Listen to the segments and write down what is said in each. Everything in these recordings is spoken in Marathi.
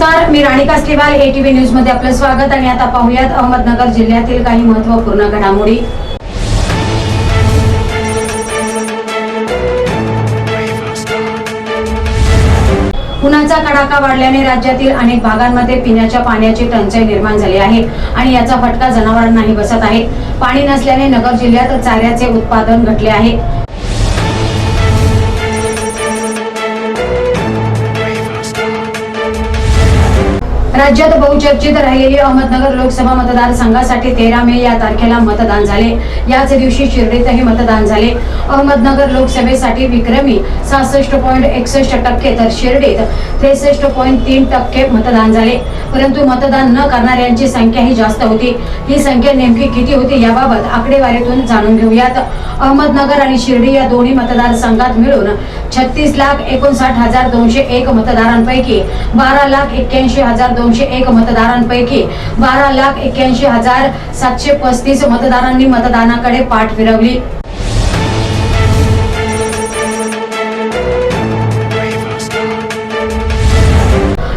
नमस्कार मी राणी कास्लीवाल एटीव्ही न्यूजमध्ये आपलं स्वागत आणि आता पाहूयात अहमदनगर जिल्ह्यातील काही महत्त्वपूर्ण घडामोडी. उन्हाचा कडाका वाढल्याने राज्यातील अनेक भागांमध्ये पिण्याच्या पाण्याची टंचाई निर्माण झाली आहे आणि याचा फटका जनावरांनाही बसत आहे. पाणी नसल्याने नगर जिल्ह्यात चाऱ्याचे उत्पादन घटले आहे. राज्यात बहुचर्चित राहिलेली अहमदनगर लोकसभा मतदारसंघासाठी तेरा मे या तारखेला मतदान झाले. याच दिवशी शिर्डीतही मतदान झाले. अहमदनगर लोकसभेसाठी विक्रमी सहासष्ट पॉईंट एकसष्ट टक्के तर शिर्डीत त्रेसष्ट पॉईंट तीन टक्के मतदान झाले. परंतु मतदान न करणाऱ्यांची संख्याही जास्त होती. ही संख्या नेमकी किती होती याबाबत आकडेवारीतून जाणून घेऊयात. अहमदनगर आणि शिर्डी या दोन्ही मतदारसंघात मिळून छत्तीस लाख एकोणसाठ हजार दोनशे एक मतदारांपैकी बारा लाख एक्क्याऐंशी हजार दोनशे एक मतदारांपैकी बारा लाख एक्क्याऐंशी हजार सातशे पस्तीस मतदारांनी मतदानाकडे पाठ फिरवली.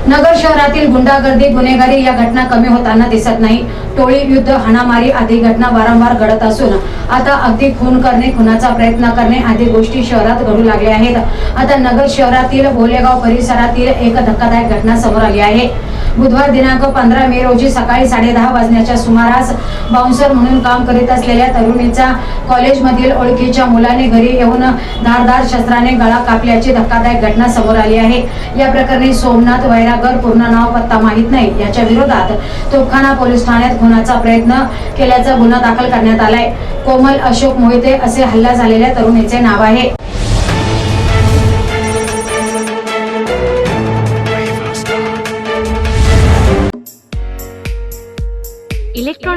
नगर शहरातील गुंडागर्दी गुन्हेगारी या घटना कमी होताना दिसत नाही. टोळी युद्ध हाणामारी आदी घटना वारंवार घडत असून आता अगदी खून करणे खुनाचा प्रयत्न करणे आदी गोष्टी शहरात घडू लागल्या आहेत. आता नगर शहरातील भोलेगाव परिसरातील एक धक्कादायक घटना समोर आली आहे. बुधवार दिनांक पंधरा मे रोजी सकाळी साडेदहा वाजण्याच्या सुमारास बाउन्सर म्हणून काम करीत असलेल्या तरुणीचा कॉलेजमधील ओळखीच्या मुलाने घरी येऊन धारदार शस्त्राने गळा कापल्याची धक्कादायक घटना समोर आली आहे. या प्रकरणी सोमनाथ वैरागर पूर्ण नाव पत्ता माहीत नाही. याच्या विरोधात तोफखाना पोलीस ठाण्यात खुनाचा प्रयत्न केल्याचा गुन्हा दाखल करण्यात आलाय. कोमल अशोक मोहिते असे हल्ला झालेल्या तरुणीचे नाव आहे.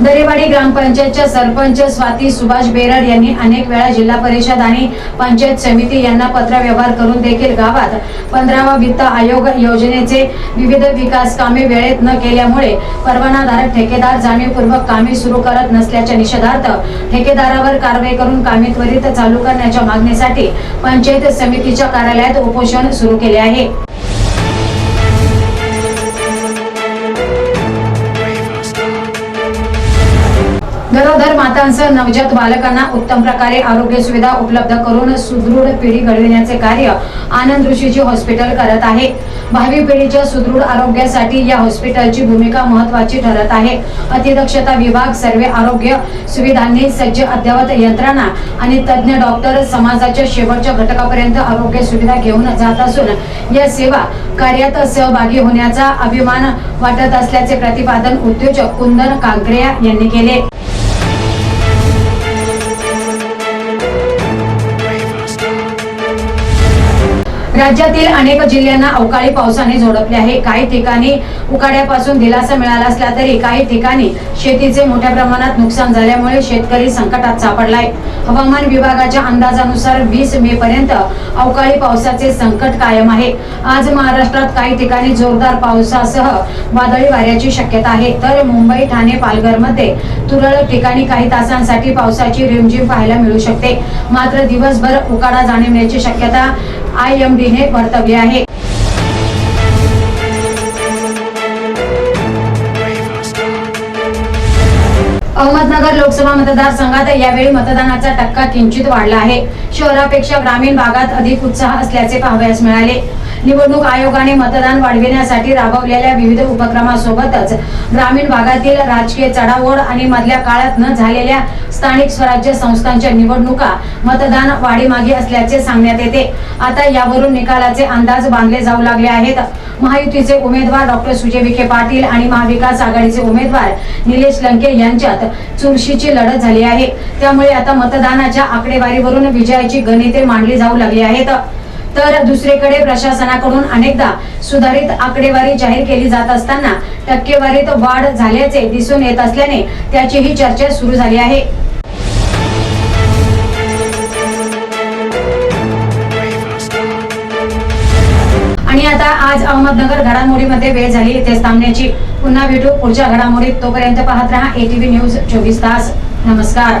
दरेवाडी ग्रामपंचायतच्या सरपंच स्वाती सुभाष बेरड यांनी अनेक वेळा जिल्हा परिषद आणि पंचायत समिती यांना पत्र व्यवहार करून देखील गावात पंधरावा वित्त आयोग योजनेचे विविध विकास कामे वेळेत न केल्यामुळे परवानाधारक ठेकेदार जाणीवपूर्वक कामे सुरू करत नसल्याच्या निषेधार्थ ठेकेदारावर कारवाई करून कामे त्वरित चालू करण्याच्या मागणीसाठी पंचायत समितीच्या कार्यालयात उपोषण सुरू केले आहे. गरोदर मातांसह नवजात बालकांना उत्तम प्रकारे आरोग्य सुविधा उपलब्ध करून सुदृढ पिढी घडविण्याचे कार्य आनंद ऋषीजी हॉस्पिटल करत आहे. भावी पिढीच्या सुदृढ आरोग्यासाठी या हॉस्पिटलची भूमिका महत्वाची ठरत आहे. अतिदक्षता विभाग सर्व आरोग्य सुविधांनी सज्ज अद्ययावत यंत्रणा आणि तज्ज्ञ डॉक्टर समाजाच्या शेवटच्या घटकापर्यंत आरोग्य सुविधा घेऊन जात असून या सेवा कार्यात सहभागी होण्याचा अभिमान वाटत असल्याचे प्रतिपादन उद्योजक कुंदन कांकरेया यांनी केले. राज्यातील अनेक जिल्ह्यांना अवकाळी पावसाने झोडपले आहे. काही ठिकाणी उकाड्यापासून दिलासा मिळाला असला तरी काही ठिकाणी शेतीचे मोठ्या प्रमाणात नुकसान झाल्यामुळे शेतकरी संकटात सापडलाय. हवामान विभागाच्या अंदाजानुसार वीस मे पर्यंत अवकाळी पावसाचे संकट कायम आहे. आज महाराष्ट्रात काही ठिकाणी जोरदार पावसासह वादळी वाऱ्याची शक्यता आहे. तर मुंबई ठाणे पालघरमध्ये तुरळक ठिकाणी काही तासांसाठी पावसाची रिमझिम पाहायला मिळू शकते. मात्र दिवसभर उकाडा जाणवण्याची शक्यता आय वर्तवली आहे. अहमदनगर लोकसभा मतदारसंघात यावेळी मतदानाचा टक्का किंचित वाढला आहे. शहरापेक्षा ग्रामीण भागात अधिक उत्साह असल्याचे पाहावयास मिळाले. निवडणूक आयोगाने मतदान वाढविण्यासाठी राबवलेल्या विविध उपक्रमासोबतच ग्रामीण भागातील राजकीय चढाओढ आणि मधल्या काळात न झालेल्या स्थानिक स्वराज्य संस्थांच्या निवडणुका मतदान वाढीमागे असल्याचे सांगण्यात येते. आता यावरून निकालाचे अंदाज बांधले जाऊ लागले आहेत. महायुतीचे उमेदवार डॉक्टर सुजय विखे पाटील आणि महाविकास आघाडीचे उमेदवार निलेश लंके यांच्यात चुरशीची लढत झाली आहे. त्यामुळे आता मतदानाच्या आकडेवारीवरून विजयाची गणिते मांडली जाऊ लागली आहेत. तर दुसरीकडे प्रशासनाकडून अनेकदा सुधारित आकडेवारी जाहीर केली जात असताना टक्केवारीत वाढ झाल्याचे दिसून येत असल्याने त्याचीही चर्चा सुरू झाली आहे. आणि आता आज अहमदनगर घडामोडीमध्ये वेळ झाली इथेच थांबण्याची. पुन्हा भेटू पुढच्या घडामोडीत. तोपर्यंत पाहत राहा एटीव्ही न्यूज चोवीस तास. नमस्कार.